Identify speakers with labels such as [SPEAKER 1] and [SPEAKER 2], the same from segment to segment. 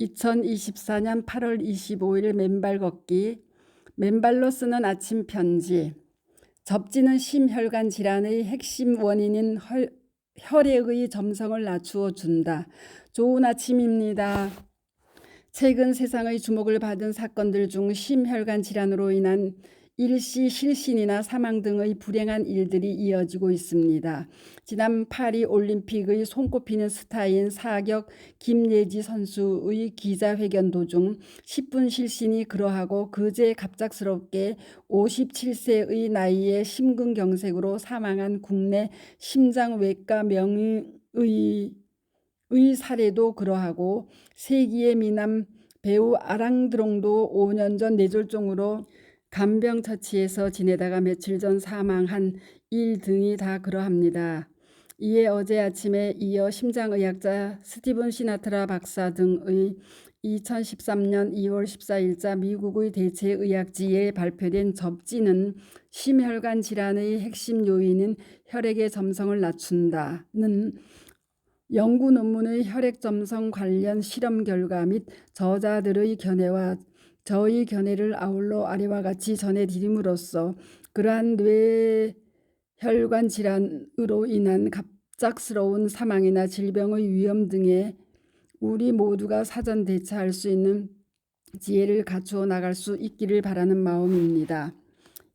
[SPEAKER 1] 2024년 8월 25일 맨발 걷기 맨발로 쓰는 아침 편지 접지는 심혈관 질환의 핵심 원인인 혈, 혈액의 점성을 낮추어 준다. 좋은 아침입니다. 최근 세상의 주목을 받은 사건들 중 심혈관 질환으로 인한 일시 실신이나 사망 등의 불행한 일들이 이어지고 있습니다. 지난 파리 올림픽의 손꼽히는 스타인 사격 김예지 선수의 기자회견 도중 10분 실신이 그러하고 그제 갑작스럽게 57세의 나이에 심근경색으로 사망한 국내 심장외과 명의 의 사례도 그러하고 세기의 미남 배우 아랑드롱도 5년 전 뇌졸중으로 간병 처치에서 지내다가 며칠 전 사망한 일 등이 다 그러합니다. 이에 어제 아침에 이어 심장의학자 스티븐 시나트라 박사 등의 2013년 2월 14일자 미국의 대체의학지에 발표된 접지는 심혈관 질환의 핵심 요인인 혈액의 점성을 낮춘다는 연구 논문의 혈액 점성 관련 실험 결과 및 저자들의 견해와 저희 견해를 아울러 아래와 같이 전해드림으로써 그러한 뇌혈관 질환으로 인한 갑작스러운 사망이나 질병의 위험 등에 우리 모두가 사전 대처할 수 있는 지혜를 갖추어 나갈 수 있기를 바라는 마음입니다.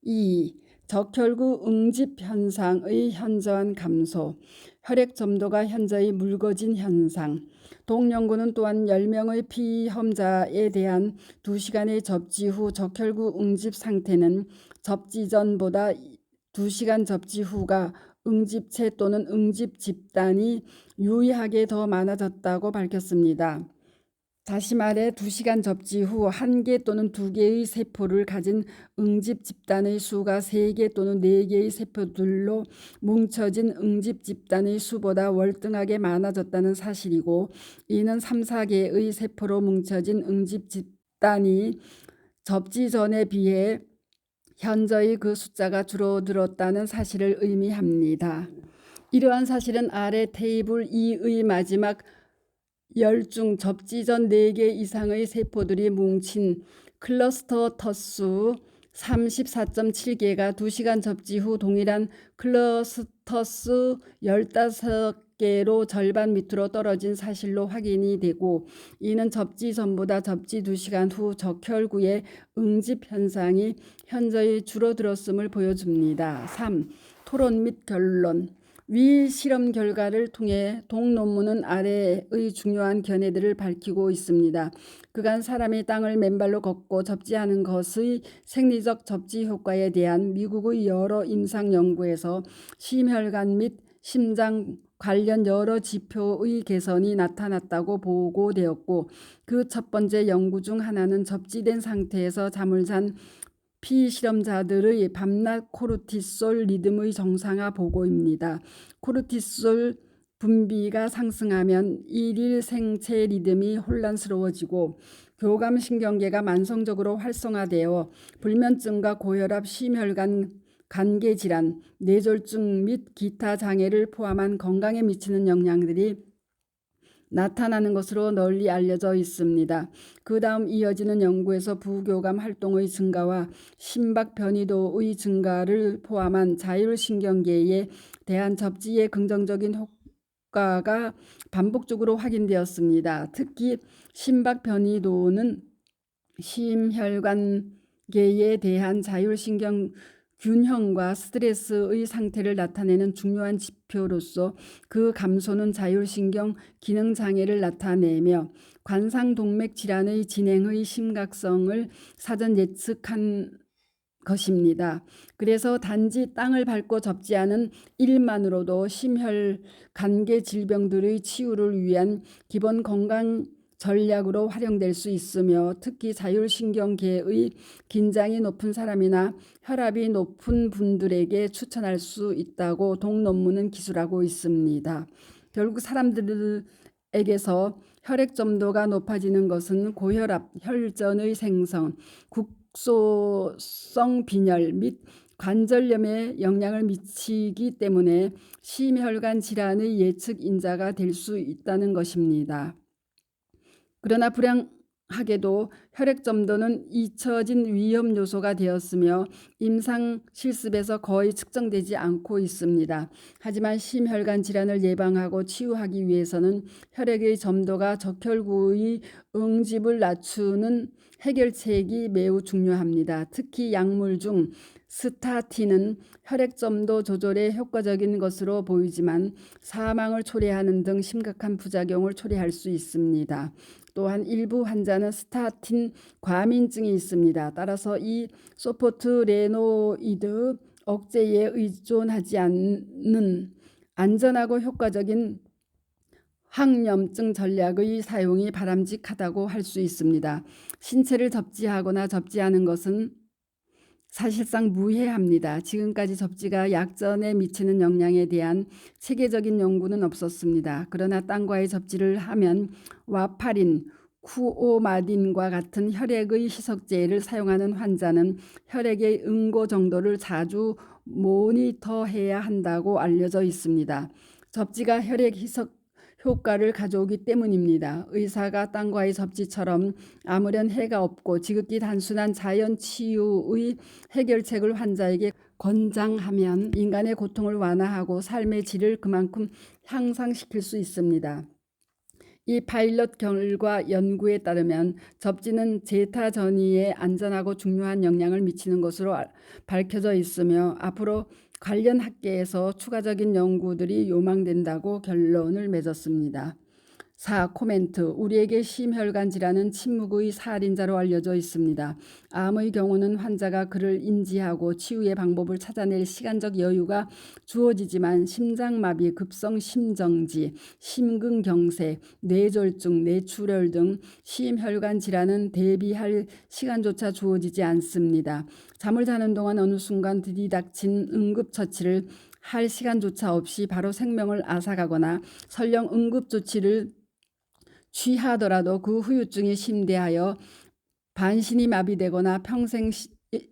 [SPEAKER 1] 2. 적혈구 응집 현상의 현저한 감소, 혈액 점도가 현저히 묽어진 현상. 동연구는 또한 10명의 피험자에 대한 2시간의 접지 후 적혈구 응집 상태는 접지 전보다 2시간 접지 후가 응집체 또는 응집 집단이 유의하게 더 많아졌다고 밝혔습니다. 다시 말해 2시간 접지 후 한 개 또는 두 개의 세포를 가진 응집 집단의 수가 세 개 또는 네 개의 세포들로 뭉쳐진 응집 집단의 수보다 월등하게 많아졌다는 사실이고 이는 3, 4개의 세포로 뭉쳐진 응집 집단이 접지 전에 비해 현저히 그 숫자가 줄어들었다는 사실을 의미합니다. 이러한 사실은 아래 테이블 2의 마지막 열중 접지 전 4개 이상의 세포들이 뭉친 클러스터 터수 34.7개가 2시간 접지 후 동일한 클러스터스 15개로 절반 밑으로 떨어진 사실로 확인이 되고 이는 접지 전보다 접지 2시간 후 적혈구의 응집 현상이 현저히 줄어들었음을 보여줍니다. 3. 토론 및 결론 위 실험 결과를 통해 동 논문은 아래의 중요한 견해들을 밝히고 있습니다. 그간 사람이 땅을 맨발로 걷고 접지하는 것의 생리적 접지 효과에 대한 미국의 여러 임상 연구에서 심혈관 및 심장 관련 여러 지표의 개선이 나타났다고 보고되었고 그 첫 번째 연구 중 하나는 접지된 상태에서 잠을 잔 피실험자들의 밤낮 코르티솔 리듬의 정상화 보고입니다. 코르티솔 분비가 상승하면 일일 생체 리듬이 혼란스러워지고 교감신경계가 만성적으로 활성화되어 불면증과 고혈압, 심혈관, 간계 질환, 뇌졸중 및 기타 장애를 포함한 건강에 미치는 영향들이 나타나는 것으로 널리 알려져 있습니다. 그 다음 이어지는 연구에서 부교감 활동의 증가와 심박 변이도의 증가를 포함한 자율신경계에 대한 접지의 긍정적인 효과가 반복적으로 확인되었습니다. 특히 심박 변이도는 심혈관계에 대한 자율신경 균형과 스트레스의 상태를 나타내는 중요한 지표로서 그 감소는 자율신경 기능 장애를 나타내며 관상동맥 질환의 진행의 심각성을 사전 예측한 것입니다. 그래서 단지 땅을 밟고 접지 않은 일만으로도 심혈 관계 질병들의 치유를 위한 기본 건강 전략으로 활용될 수 있으며 특히 자율신경계의 긴장이 높은 사람이나 혈압이 높은 분들에게 추천할 수 있다고 동논문은 기술하고 있습니다. 결국 사람들에게서 혈액 점도가 높아지는 것은 고혈압, 혈전의 생성, 국소성 빈혈 및 관절염에 영향을 미치기 때문에 심혈관 질환의 예측 인자가 될 수 있다는 것입니다. 그러나 불행하게도 혈액 점도는 잊혀진 위험 요소가 되었으며 임상 실습에서 거의 측정되지 않고 있습니다. 하지만 심혈관 질환을 예방하고 치유하기 위해서는 혈액의 점도가 적혈구의 응집을 낮추는 해결책이 매우 중요합니다. 특히 약물 중 스타틴은 혈액 점도 조절에 효과적인 것으로 보이지만 사망을 초래하는 등 심각한 부작용을 초래할 수 있습니다. 또한 일부 환자는 스타틴 과민증이 있습니다. 따라서 이 소포트 레노이드 억제에 의존하지 않는 안전하고 효과적인 항염증 전략의 사용이 바람직하다고 할 수 있습니다. 신체를 접지하거나 접지하는 것은 사실상 무해합니다. 지금까지 접지가 약전에 미치는 영향에 대한 체계적인 연구는 없었습니다. 그러나 땅과의 접지를 하면 와파린, 쿠오마딘과 같은 혈액의 희석제를 사용하는 환자는 혈액의 응고 정도를 자주 모니터해야 한다고 알려져 있습니다. 접지가 혈액 희석 효과를 가져오기 때문입니다. 의사가 땅과의 접지처럼 아무런 해가 없고 지극히 단순한 자연 치유의 해결책을 환자에게 권장하면 인간의 고통을 완화하고 삶의 질을 그만큼 향상시킬 수 있습니다. 이 파일럿 결과 연구에 따르면 접지는 제타 전이에 안전하고 중요한 영향을 미치는 것으로 밝혀져 있으며 앞으로 관련 학계에서 추가적인 연구들이 요망된다고 결론을 맺었습니다. 4. 코멘트. 우리에게 심혈관 질환은 침묵의 살인자로 알려져 있습니다. 암의 경우는 환자가 그를 인지하고 치유의 방법을 찾아낼 시간적 여유가 주어지지만 심장마비, 급성 심정지, 심근경색, 뇌졸중, 뇌출혈 등 심혈관 질환은 대비할 시간조차 주어지지 않습니다. 잠을 자는 동안 어느 순간 들이닥친 응급처치를 할 시간조차 없이 바로 생명을 앗아가거나 설령 응급조치를 취하더라도 그 후유증이 심대하여 반신이 마비되거나 평생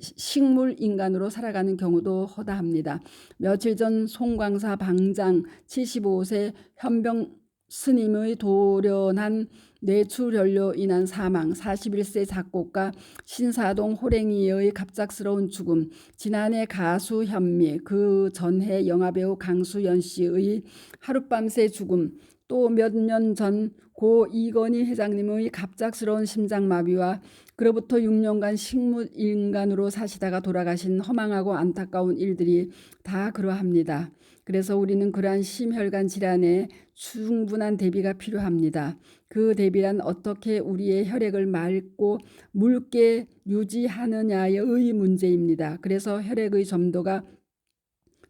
[SPEAKER 1] 식물 인간으로 살아가는 경우도 허다합니다. 며칠 전 송광사 방장 75세 현병 스님의 돌연한 뇌출혈로 인한 사망, 41세 작곡가 신사동 호랭이의 갑작스러운 죽음, 지난해 가수 현미, 그 전해 영화배우 강수연 씨의 하룻밤새 죽음, 또 몇 년 전 고 이건희 회장님의 갑작스러운 심장마비와 그로부터 6년간 식물 인간으로 사시다가 돌아가신 허망하고 안타까운 일들이 다 그러합니다. 그래서 우리는 그러한 심혈관 질환에 충분한 대비가 필요합니다. 그 대비란 어떻게 우리의 혈액을 맑고 묽게 유지하느냐의 문제입니다. 그래서 혈액의 점도가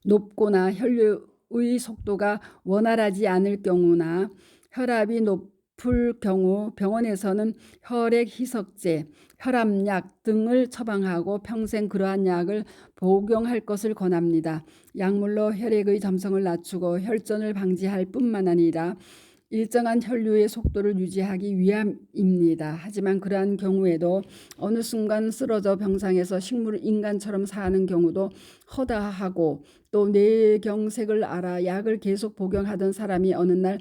[SPEAKER 1] 높거나 혈류 의 속도가 원활하지 않을 경우나 혈압이 높을 경우 병원에서는 혈액 희석제, 혈압약 등을 처방하고 평생 그러한 약을 복용할 것을 권합니다. 약물로 혈액의 점성을 낮추고 혈전을 방지할 뿐만 아니라 일정한 혈류의 속도를 유지하기 위함입니다. 하지만 그러한 경우에도 어느 순간 쓰러져 병상에서 식물 인간처럼 사는 경우도 허다하고 또 뇌경색을 알아 약을 계속 복용하던 사람이 어느 날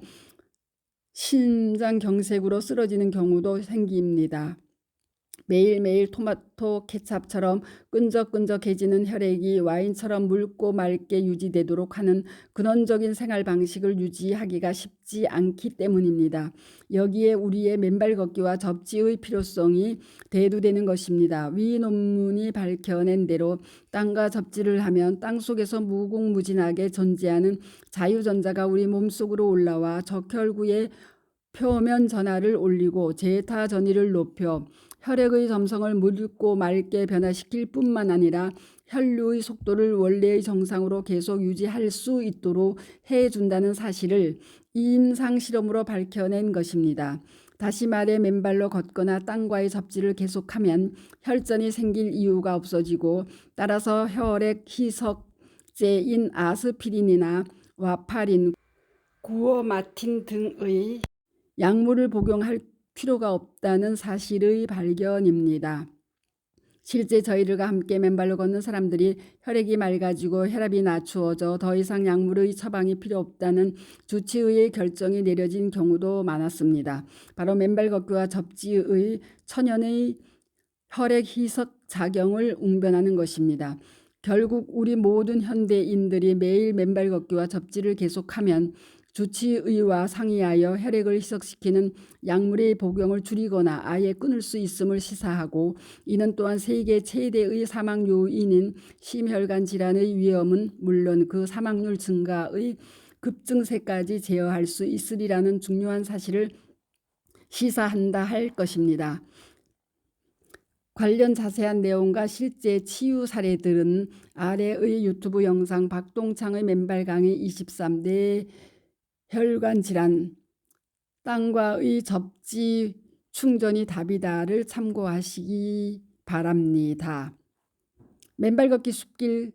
[SPEAKER 1] 심장경색으로 쓰러지는 경우도 생깁니다. 매일매일 토마토 케찹처럼 끈적끈적해지는 혈액이 와인처럼 묽고 맑게 유지되도록 하는 근원적인 생활 방식을 유지하기가 쉽지 않기 때문입니다. 여기에 우리의 맨발 걷기와 접지의 필요성이 대두되는 것입니다. 위 논문이 밝혀낸 대로 땅과 접지를 하면 땅 속에서 무궁무진하게 존재하는 자유전자가 우리 몸속으로 올라와 적혈구의 표면 전하를 올리고 제타 전이를 높여 혈액의 점성을 묽고 맑게 변화시킬 뿐만 아니라 혈류의 속도를 원래의 정상으로 계속 유지할 수 있도록 해준다는 사실을 임상 실험으로 밝혀낸 것입니다. 다시 말해 맨발로 걷거나 땅과의 접지를 계속하면 혈전이 생길 이유가 없어지고 따라서 혈액 희석제인 아스피린이나 와파린, 구어마틴 등의 약물을 복용할 필요가 없다는 사실의 발견입니다. 실제 저희들과 함께 맨발로 걷는 사람들이 혈액이 맑아지고 혈압이 낮추어져 더 이상 약물의 처방이 필요 없다는 주치의의 결정이 내려진 경우도 많았습니다. 바로 맨발 걷기와 접지의 천연의 혈액 희석 작용을 웅변하는 것입니다. 결국 우리 모든 현대인들이 매일 맨발 걷기와 접지를 계속하면 주치의와 상의하여 혈액을 희석시키는 약물의 복용을 줄이거나 아예 끊을 수 있음을 시사하고 이는 또한 세계 최대의 사망 요인인 심혈관 질환의 위험은 물론 그 사망률 증가의 급증세까지 제어할 수 있으리라는 중요한 사실을 시사한다 할 것입니다. 관련 자세한 내용과 실제 치유 사례들은 아래의 유튜브 영상 박동창의 맨발 강의 23대 혈관 질환 땅과의 접지 충전이 답이다를 참고하시기 바랍니다. 맨발 걷기 숲길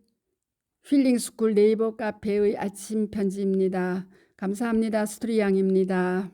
[SPEAKER 1] 힐링 스쿨 네이버 카페의 아침 편지입니다. 감사합니다. 스토리 양입니다.